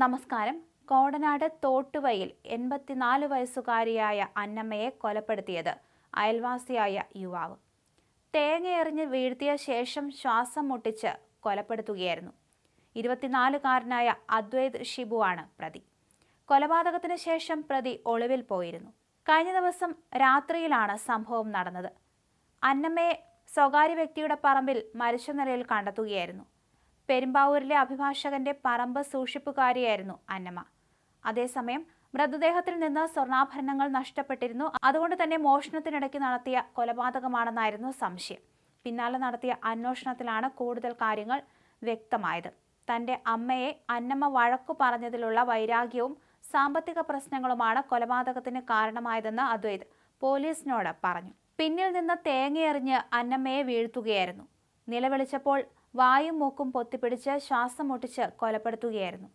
നമസ്കാരം. കോടനാട് തോട്ടുവയിൽ എൺപത്തിനാല് വയസ്സുകാരിയായ അന്നമ്മയെ കൊലപ്പെടുത്തിയത് അയൽവാസിയായ യുവാവ്. തേങ്ങയെറിഞ്ഞ് വീഴ്ത്തിയ ശേഷം ശ്വാസം മുട്ടിച്ച് കൊലപ്പെടുത്തുകയായിരുന്നു. ഇരുപത്തിനാലുകാരനായ അദ്വൈത് ഷിബുവാണ് പ്രതി. കൊലപാതകത്തിന് ശേഷം പ്രതി ഒളിവിൽ പോയിരുന്നു. കഴിഞ്ഞ ദിവസം രാത്രിയിലാണ് സംഭവം നടന്നത്. അന്നമ്മയെ സ്വകാര്യ വ്യക്തിയുടെ പറമ്പിൽ മരിച്ച നിലയിൽ കണ്ടെത്തുകയായിരുന്നു. പെരുമ്പാവൂരിലെ അഭിഭാഷകന്റെ പറമ്പ് സൂക്ഷിപ്പുകാരിയായിരുന്നു അന്നമ്മ. അതേസമയം മൃതദേഹത്തിൽ നിന്ന് സ്വർണാഭരണങ്ങൾ നഷ്ടപ്പെട്ടിരുന്നു. അതുകൊണ്ട് തന്നെ മോഷണത്തിനിടയ്ക്ക് നടത്തിയ കൊലപാതകമാണെന്നായിരുന്നു സംശയം. പിന്നാലെ നടത്തിയ അന്വേഷണത്തിലാണ് കൂടുതൽ കാര്യങ്ങൾ വ്യക്തമായത്. തന്റെ അമ്മയെ അന്നമ്മ വഴക്കു പറഞ്ഞതിലുള്ള വൈരാഗ്യവും സാമ്പത്തിക പ്രശ്നങ്ങളുമാണ് കൊലപാതകത്തിന് കാരണമായതെന്ന് അദ്വൈത് പോലീസിനോട് പറഞ്ഞു. പിന്നിൽ നിന്ന് തേങ്ങയെറിഞ്ഞ് അന്നമ്മയെ വീഴ്ത്തുകയായിരുന്നു. നിലവിളിച്ചപ്പോൾ വായും മൂക്കും പൊത്തിപ്പിടിച്ച് ശ്വാസം മുട്ടിച്ച് കൊലപ്പെടുത്തുകയായിരുന്നു